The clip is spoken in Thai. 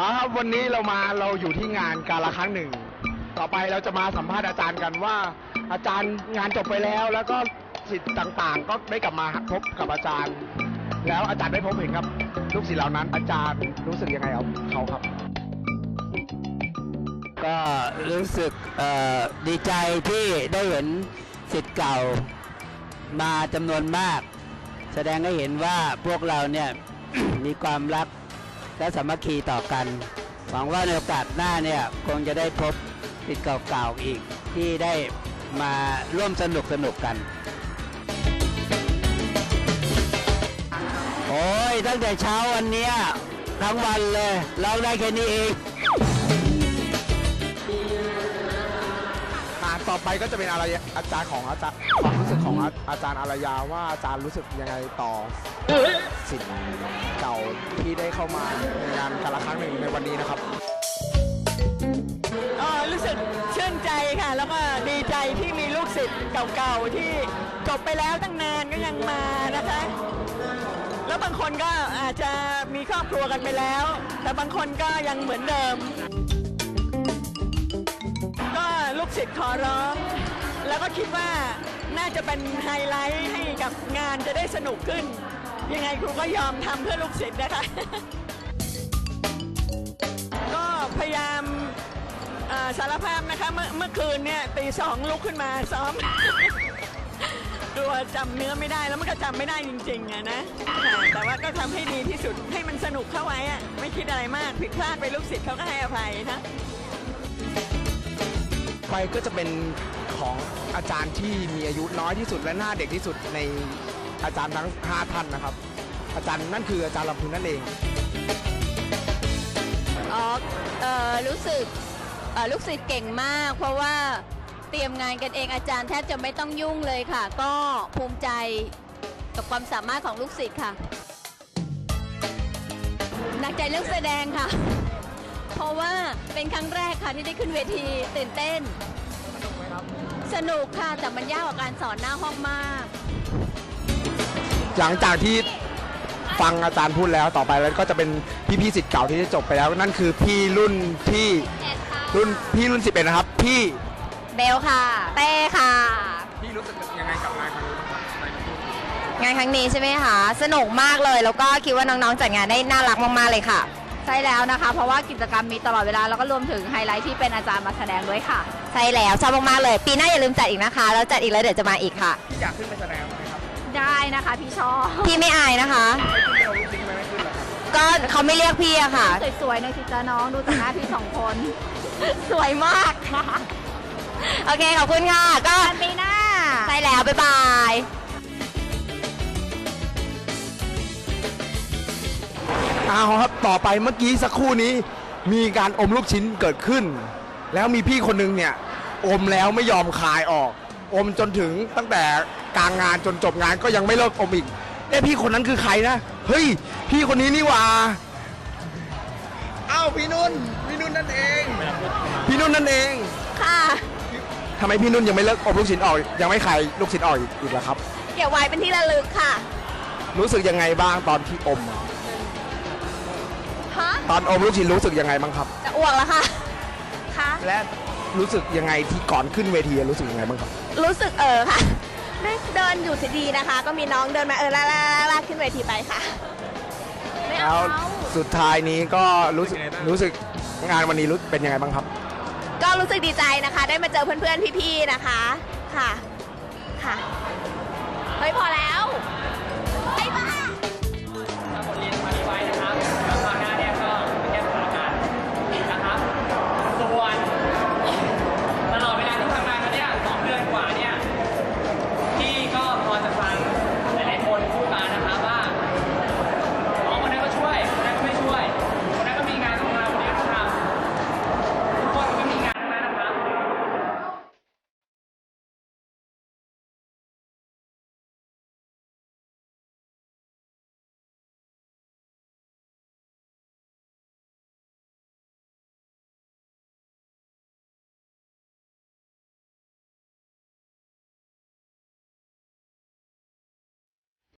ครับวันนี้เรามาเราอยู่ที่งานการละครั้งหนึ่ง ต่อไปเราจะมาสัมภาษณ์อาจารย์กันว่า อาจารย์งานจบไปแล้ว แล้วก็สิทธิ์ต่างๆ ก็ได้กลับมาพบกับอาจารย์ แล้วอาจารย์ได้พบเห็นกับลูกศิษย์เหล่านั้น อาจารย์รู้สึกยังไงกับเขาครับ ก็รู้สึกเอ่อดีใจที่ได้เห็นสิทธิ์เก่ามาจำนวนมาก แสดงให้เห็นว่าพวกเราเนี่ย มีความรัก และสามัคคีต่อกัน หวังว่าในโอกาสหน้าเนี่ยคงจะได้พบสิทธิ์เก่าๆอีกที่ได้มาร่วมสนุกสนุกกัน โอ้ยตั้งแต่เช้าวันเนี้ยทั้งวันเลยเราได้แค่นี้เอง ต่อไปก็จะเป็นอะไรอาจารย์ของอาจารย์ความรู้สึกของอาอาจารย์อารยาว่าอาจารย์รู้สึกยังไงต่อสิทธิ์เก่าที่ได้เข้ามาในงานการละครั้งหนึ่งในวันนี้นะครับอ๋อรู้สึกชื่นใจค่ะ แล้วก็ดีใจที่มีลูกศิษย์เก่าๆ ที่จบไปแล้วตั้งนานก็ยังมานะคะ แล้วบางคนก็อาจจะมีครอบครัวกันไปแล้ว แต่บางคนก็ยังเหมือนเดิม ลูกศิษย์ขอร้อง แล้วก็คิดว่าน่าจะเป็นไฮไลท์ให้กับงานจะได้สนุกขึ้น ยังไงครูก็ยอมทำเพื่อลูกศิษย์นะคะ ก็พยายามสารภาพนะคะเมื่อเมื่อคืนเนี่ยตีสองลุกขึ้นมาซ้อมกลัวจำเนื้อไม่ได้แล้วมันก็จำไม่ได้จริงๆอะนะค่ะแต่ว่าก็ทำให้ดีที่สุดให้มันสนุกเข้าไว้อะไม่คิดอะไรมากผิดพลาดไปลูกศิษย์เขาก็ให้อภัยนะ ไปก็จะเป็นของอาจารย์ที่มีอายุน้อยที่สุดและหน้าเด็กที่สุดในอาจารย์ทั้ง 5 ท่านนะครับ อาจารย์นั่นคืออาจารย์ลำพูนนั่นเอง อ๋อเอ่อรู้สึกเอ่อลูกศิษย์เก่งมาก เพราะว่าเตรียมงานกันเองอาจารย์แทบจะไม่ต้องยุ่งเลยค่ะ ก็ภูมิใจกับความสามารถของลูกศิษย์ค่ะหนักใจเรื่องแสดงค่ะ เพราะว่าเป็นครั้งแรกค่ะที่ได้ขึ้นเวทีตื่นเต้น สนุกค่ะแต่มันยากกว่าการสอนหน้าห้องมาก หลังจากที่ฟังอาจารย์พูดแล้วต่อไปแล้วก็จะเป็นพี่ๆสิทธิ์เก่าที่ได้จบไปแล้ว นั่นคือพี่รุ่นที่รุ่นพี่รุ่น11นะครับ พี่เบลค่ะเต้ค่ะพี่รู้สึกยังไงกับงานครั้งนี้บ้างครับงานครั้งนี้ใช่ไหมคะสนุกมากเลย แล้วก็คิดว่าน้องๆจัดงานได้น่ารักมากๆเลยค่ะ ใช่แล้วนะคะ เพราะว่ากิจกรรมมีตลอดเวลาแล้วก็รวมถึงไฮไลท์ที่เป็นอาจารย์มาแสดงด้วยค่ะ ใช่แล้วชอบมากๆเลย ปีหน้าอย่าลืมจัดอีกนะคะ แล้วจัดอีกแล้วเดี๋ยวจะมาอีกค่ะพี่อยากขึ้นไปแสดงไหมครับได้นะคะพี่ชอบพี่ไม่อายนะคะ ไม่ขึ้นไปเอาลูกชิ้นไปไม่ขึ้นเหรอครับก็เขาไม่เรียกพี่อะค่ะ สวยๆหน่อยสิจ้าน้องดูจากหน้าพี่สองคน สวยมากนะคะโอเคขอบคุณค่ะก็กันปีหน้า ใช่แล้วบ๊ายบาย เอาครับต่อไปเมื่อกี้สักครู่นี้ มีการอมลูกชิ้นเกิดขึ้น แล้วมีพี่คนหนึงเนี่ยอมแล้วไม่ยอมคายออก อมจนถึงตั้งแต่กลางงานจนจบงานก็ยังไม่เลิกอมอีกเอ้พี่คนนั้นคือใครนะเฮ้ยพี่คนนี้นี่หว่าอ้าวพี่นุ่นพี่นุ่นนั่นเอง พี่นุ่นนั่นเองค่ะ ทำไมพี่นุ่นยังไม่เลิกอมลูกชิ้นออก ยังไม่คายลูกชิ้นออกอีกล่ะครับ เก็บไว้เป็นที่ระลึกค่ะ รู้สึกยังไงบ้างตอนที่อม ตอนอมลูกชิ้นรู้สึกยังไงบ้างครับ จะอ้วกแล้วค่ะค่ะและรู้สึกยังไงที่ก่อนขึ้นเวทีรู้สึกยังไงบ้างครับ รู้สึกเออค่ะได้เดินอยู่ดีๆนะคะ ก็มีน้องเดินมาเออลากลากลากขึ้นเวทีไปค่ะ ไม่แล้เอาวสุดท้ายนี้ก็รู้สึกรู้สึกงานวันนี้รู้เป็นยังไงบ้างครับ ก็รู้สึกดีใจนะคะ ได้มาเจอเพื่อนๆพี่ๆนะคะ ค่ะ ค่ะ